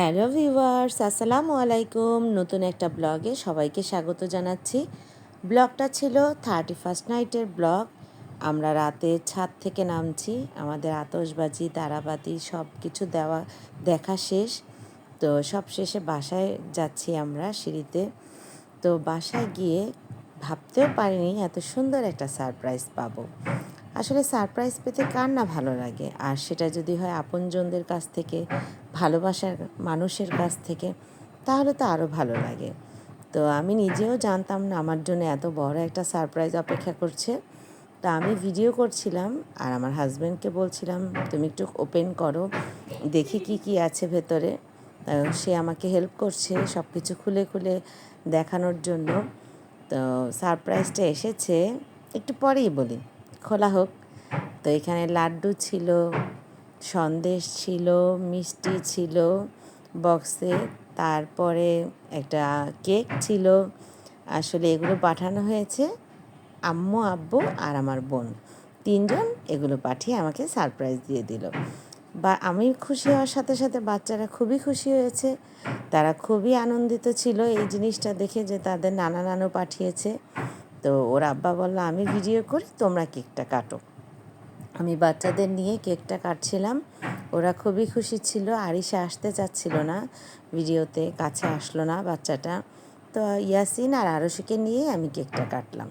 Hello viewers, আসসালামু আলাইকুম। নতুন একটা ব্লগে সবাইকে স্বাগত জানাচ্ছি। ব্লগটা ছিল থার্টি ফার্স্ট নাইটের ব্লগ। আমরা রাতে ছাদ থেকে নামছি, আমাদের আতসবাজি তারাবাতি সব কিছু দেওয়া, দেখা শেষ। তো সব শেষে বাসায় যাচ্ছি আমরা সিঁড়িতে। তো বাসায় গিয়ে ভাবতেও পারিনি এত সুন্দর একটা সারপ্রাইজ পাবো। আসলে সারপ্রাইজ পেতে কার না ভালো লাগে? আর সেটা যদি হয় আপনজনদের কাছ থেকে ভালোবাসার মানুষের কাছ থেকে, তাহলে তো আরও ভালো লাগে। তো আমি নিজেও জানতাম না, আমার জন্য এত বড় একটা সারপ্রাইজ অপেক্ষা করছে। তা আমি ভিডিও করছিলাম আর আমার হাজব্যান্ডকে বলছিলাম, তুমি একটু ওপেন করো, দেখি কি কি আছে ভেতরে। সে আমাকে হেল্প করছে সব কিছু খুলে খুলে দেখানোর জন্য। তো সারপ্রাইজটা এসেছে, একটু পরেই বলি, খোলা হোক। তো এখানে লাড্ডু ছিল সন্দেশ ছিল, মিষ্টি ছিল বক্সে তারপরে একটা কেক ছিল। আসলে এগুলো পাঠানো হয়েছে আম্মু, আব্বু আর আমার বোন। তিনজন এগুলো পাঠিয়ে আমাকে সারপ্রাইজ দিয়ে দিল। বা আমি খুশি হওয়ার সাথে সাথে বাচ্চারা খুবই খুশি হয়েছে। তারা খুবই আনন্দিত ছিল এই জিনিসটা দেখে যে তাদের নানা নানু পাঠিয়েছে। তো ওর আব্বা বলল, আমি ভিডিও করি, তোমরা কেকটা কাটো। আমি বাচ্চাদের নিয়ে কেকটা কাটছিলাম। ওরা খুবই খুশি ছিল। আরিসা আসতে চাচ্ছিল না। ভিডিওতে কাছে আসলো না বাচ্চাটা। তো ইয়াসিন আর আরশিকে নিয়ে আমি কেকটা কাটলাম।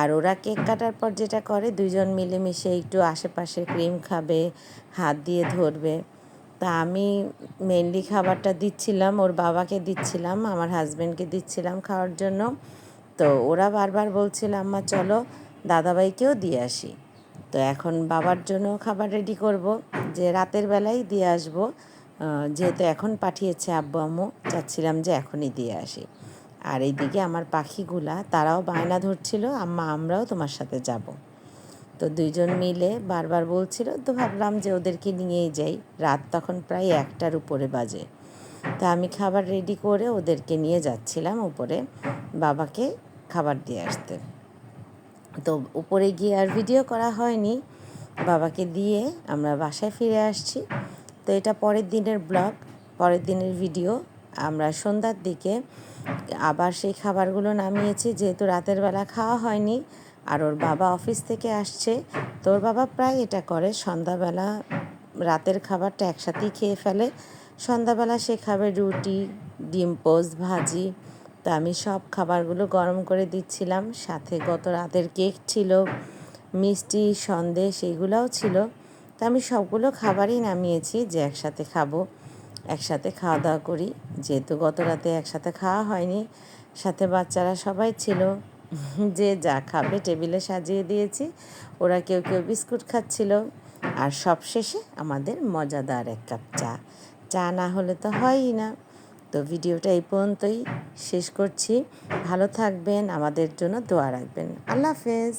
আর ওরা কেক কাটার পর যেটা করে, দুইজন মিলেমিশে একটু আশেপাশে ক্রিম খাবে, হাত দিয়ে ধরবে। তা আমি মেনলি খাবারটা দিচ্ছিলাম, ওর বাবাকে দিচ্ছিলাম, আমার হাজব্যান্ডকে দিচ্ছিলাম খাওয়ার জন্য। তো ওরা বারবার বলছিল, আম্মা, চলো দাদাভাইকেও দিয়ে আসি। তো এখন বাবার জন্য খাবার রেডি করব। যে রাতের বেলায় দিয়ে আসব। যেহেতু এখন পাঠিয়েছে আব্বু আম্মু, চাচ্ছিলাম যে এখনই দিয়ে আসি। আর এইদিকে আমার পাখিগুলা, তারাও বায়না ধরছিল, আম্মা আমরাও তোমার সাথে যাব। তো দুইজন মিলে বারবার বলছিল, তো ভাবলাম যে ওদেরকে নিয়েই যাই। রাত তখন প্রায় একটার উপরে বাজে। তা আমি খাবার রেডি করে ওদেরকে নিয়ে যাচ্ছিলাম উপরে বাবাকে খাবার দিয়ে আসতে। তো উপরে গিয়ে আর ভিডিও করা হয়নি। বাবাকে দিয়ে আমরা বাসায় ফিরে আসছি। তো এটা পরের দিনের ব্লগ পরের দিনের ভিডিও আমরা সন্ধ্যার দিকে আবার সেই খাবারগুলো নামিয়েছি, যেহেতু রাতের বেলা খাওয়া হয়নি, আর ওর বাবা অফিস থেকে আসছে। তোর বাবা প্রায় এটা করে, সন্ধ্যাবেলা রাতের খাবারটা একসাথেই খেয়ে ফেলে। সন্ধ্যাবেলা সে খাবে রুটি, ডিম পোস্ট ভাজি। তো আমি সব খাবারগুলো গরম করে দিচ্ছিলাম। সাথে গত রাতের কেক ছিল, মিষ্টি, সন্দেশ, এগুলোও ছিল। তো আমি সবগুলো খাবারই নামিয়েছি, যে একসাথে খাব, একসাথে খাওয়া দাওয়া করি। যেহেতু গত রাতে একসাথে খাওয়া হয়নি, সাথে বাচ্চারা সবাই ছিল, যে যা খাবে টেবিলে সাজিয়ে দিয়েছি, ওরা কেউ কেউ বিস্কুট খাচ্ছিল। আর সবশেষে আমাদের মজাদার এক কাপ চা। চা না হলে তো হয়ই না। তো ভিডিওটা এই পর্যন্তই শেষ করছি। ভালো থাকবেন আমাদের জন্য দোয়া রাখবেন। আল্লাহ হাফেজ।